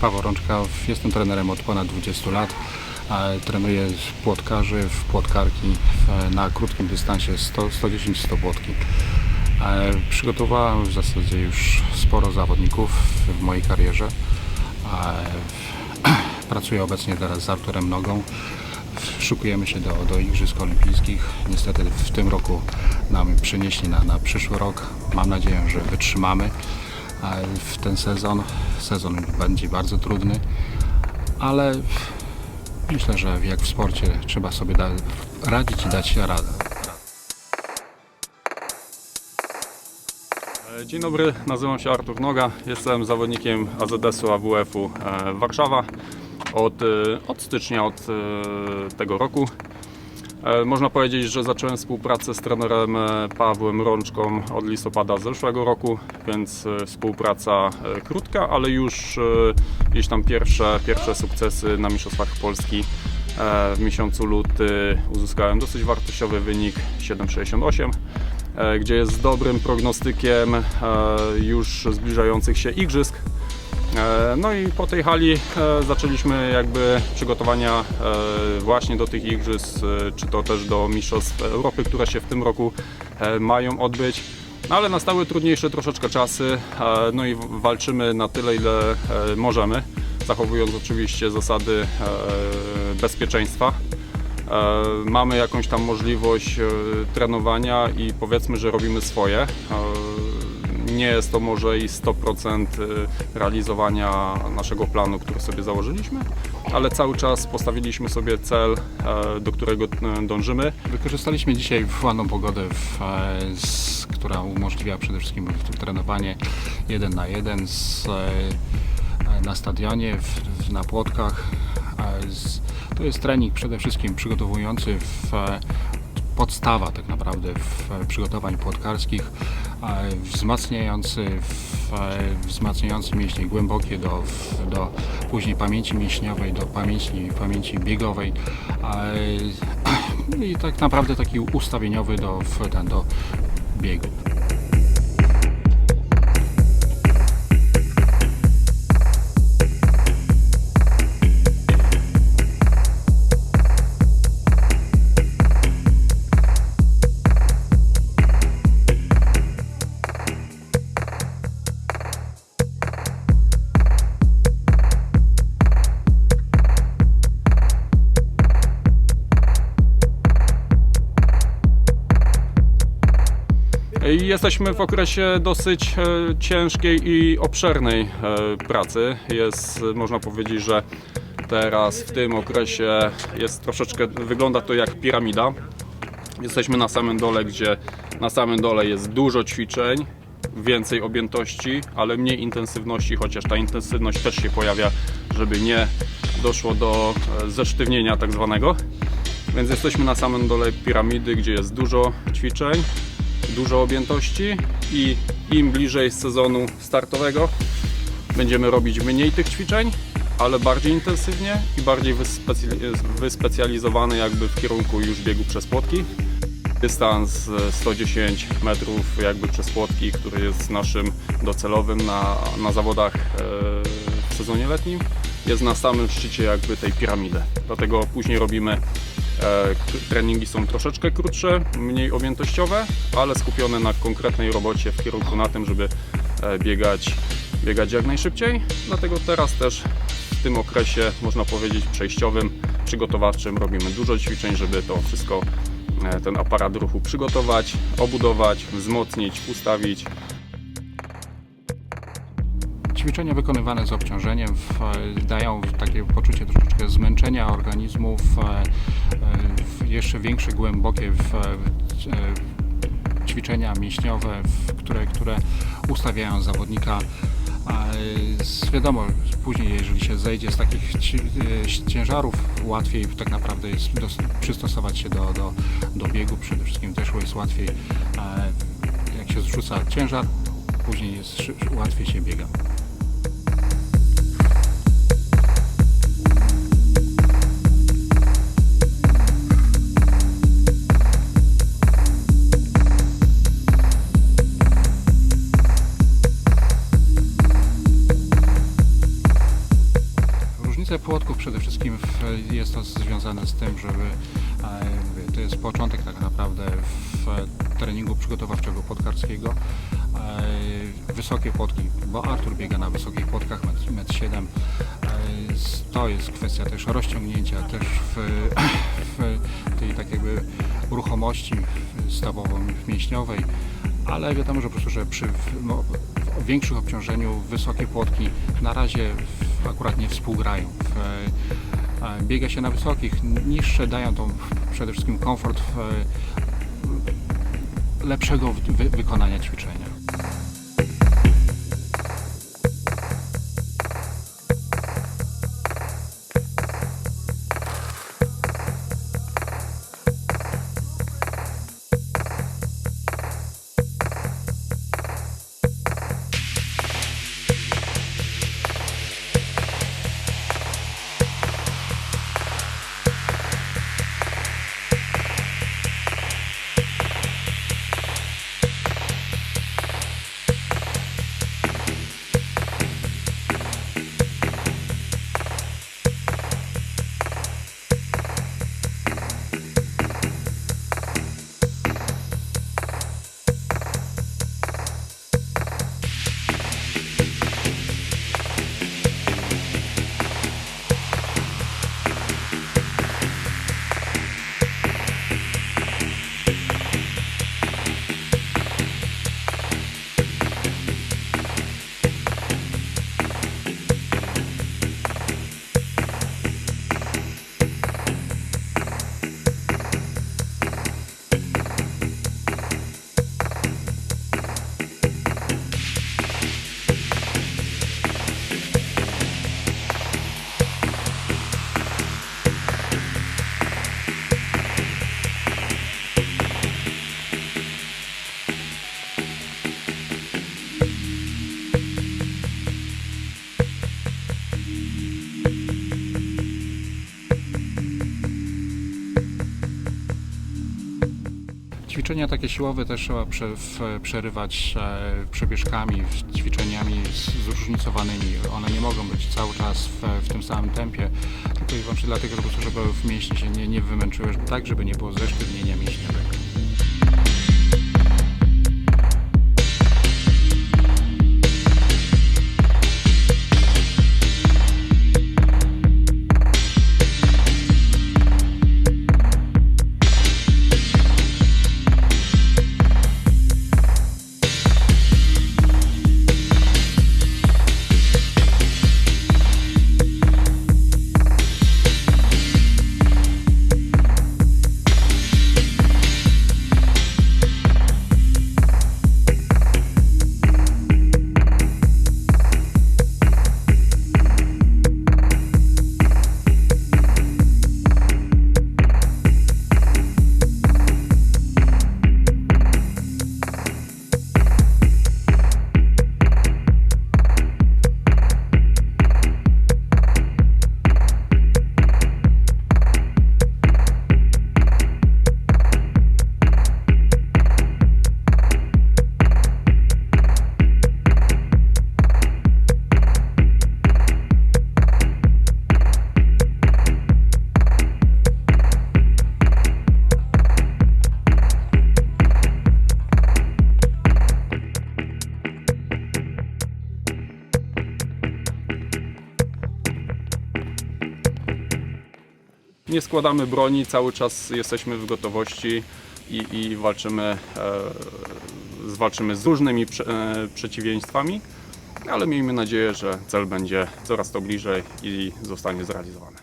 Paweł Rączka, jestem trenerem od ponad 20 lat. Trenuję płotkarzy w płotkarki na krótkim dystansie 100, 110-100 płotki. E, Przygotowałem w zasadzie już sporo zawodników w mojej karierze. E, Pracuję obecnie teraz z Arturem Nogą. Szykujemy się do, do Igrzysk Olimpijskich. Niestety w tym roku nam przenieśli na, na przyszły rok. Mam nadzieję, że wytrzymamy w ten sezon. Sezon będzie bardzo trudny, ale myślę, że jak w sporcie trzeba sobie radzić i dać radę. Dzień dobry, nazywam się Artur Noga, jestem zawodnikiem AZS-u AWF-u e, Warszawa od, e, od stycznia od e, tego roku. E, Można powiedzieć, że zacząłem współpracę z trenerem e, Pawłem Rączką od listopada zeszłego roku, więc e, współpraca krótka, ale już gdzieś tam pierwsze, pierwsze sukcesy na Mistrzostwach Polski w miesiącu luty uzyskałem dosyć wartościowy wynik 7,68 e, gdzie jest dobrym prognostykiem już zbliżających się igrzysk. E, No i po tej hali e, zaczęliśmy jakby przygotowania e, właśnie do tych igrzysk, czy to też do Mistrzostw Europy, które się w tym roku mają odbyć. No ale nastały trudniejsze troszeczkę czasy, no i walczymy na tyle, ile możemy, zachowując oczywiście zasady bezpieczeństwa. Mamy jakąś tam możliwość trenowania i powiedzmy, że robimy swoje. Nie jest to może i 100% realizowania naszego planu, który sobie założyliśmy, ale cały czas postawiliśmy sobie cel, e, do którego e, dążymy. Wykorzystaliśmy dzisiaj ładną pogodę, e, która umożliwia przede wszystkim trenowanie jeden na jeden z, na stadionie, na płotkach. To jest trening przede wszystkim przygotowujący w podstawa tak naprawdę w e, przygotowań płotkarskich, e, wzmacniający, e, wzmacniający mięśnie głębokie do, do później pamięci mięśniowej, do pamięci, pamięci biegowej i tak naprawdę taki ustawieniowy do, do biegu. Jesteśmy w okresie dosyć e, ciężkiej i obszernej e, pracy. Jest, można powiedzieć, że teraz w tym okresie jest troszeczkę, wygląda to jak piramida. Jesteśmy na samym dole, gdzie na samym dole jest dużo ćwiczeń, więcej objętości, ale mniej intensywności, chociaż ta intensywność też się pojawia, żeby nie doszło do e, zesztywnienia tak zwanego. Więc jesteśmy na samym dole piramidy, gdzie jest dużo ćwiczeń, dużo objętości i im bliżej sezonu startowego będziemy robić mniej tych ćwiczeń, ale bardziej intensywnie i bardziej wyspecjalizowany jakby w kierunku już biegu przez płotki. Dystans e, 110 metrów jakby przez płotki, który jest naszym docelowym na, na zawodach e, w sezonie letnim, jest na samym szczycie jakby tej piramidy. Dlatego później robimy treningi są troszeczkę krótsze, mniej objętościowe, ale skupione na konkretnej robocie w kierunku na tym, żeby e, biegać, biegać jak najszybciej. Dlatego teraz też w tym okresie, można powiedzieć, przejściowym, przygotowawczym robimy dużo ćwiczeń, żeby to wszystko, e, ten aparat ruchu przygotować, obudować, wzmocnić, ustawić. Ćwiczenia wykonywane z obciążeniem e, dają takie poczucie troszeczkę zmęczenia organizmu, w, e, w jeszcze większe, głębokie w, ćwiczenia mięśniowe, które, które ustawiają zawodnika. Wiadomo, później jeżeli się zejdzie z takich e, ciężarów, łatwiej tak naprawdę jest przystosować się do, do, do biegu, przede wszystkim też jest łatwiej, jak się zrzuca ciężar, później jest łatwiej się biega. Przede wszystkim w, jest to związane z tym, żeby e, to jest początek tak naprawdę w treningu przygotowawczego podkarskiego. E, Wysokie płotki, bo Artur biega na wysokich płotkach 1,7 m. To jest kwestia też rozciągnięcia, też w, w tej tak jakby ruchomości stawowo-mięśniowej, ale wiadomo, że po prostu, że przy no, w większym obciążeniu wysokie płotki na razie w, akurat nie współgrają. W, e, biega się na wysokich, niższe dają tą przede wszystkim komfort e, lepszego wy, wykonania ćwiczenia. Ćwiczenia takie siłowe też trzeba przerywać e, przebieżkami, ćwiczeniami zróżnicowanymi. One nie mogą być cały czas w, w tym samym tempie, tylko i wyłącznie dlatego, że po prostu, żeby w mięśnie się nie, nie wymęczyły, tak żeby nie było zesztywnienia mięśniowego. Nie składamy broni, cały czas jesteśmy w gotowości i, i walczymy, e, zwalczymy z różnymi prze, e, przeciwieństwami, ale miejmy nadzieję, że cel będzie coraz to bliżej i zostanie zrealizowany.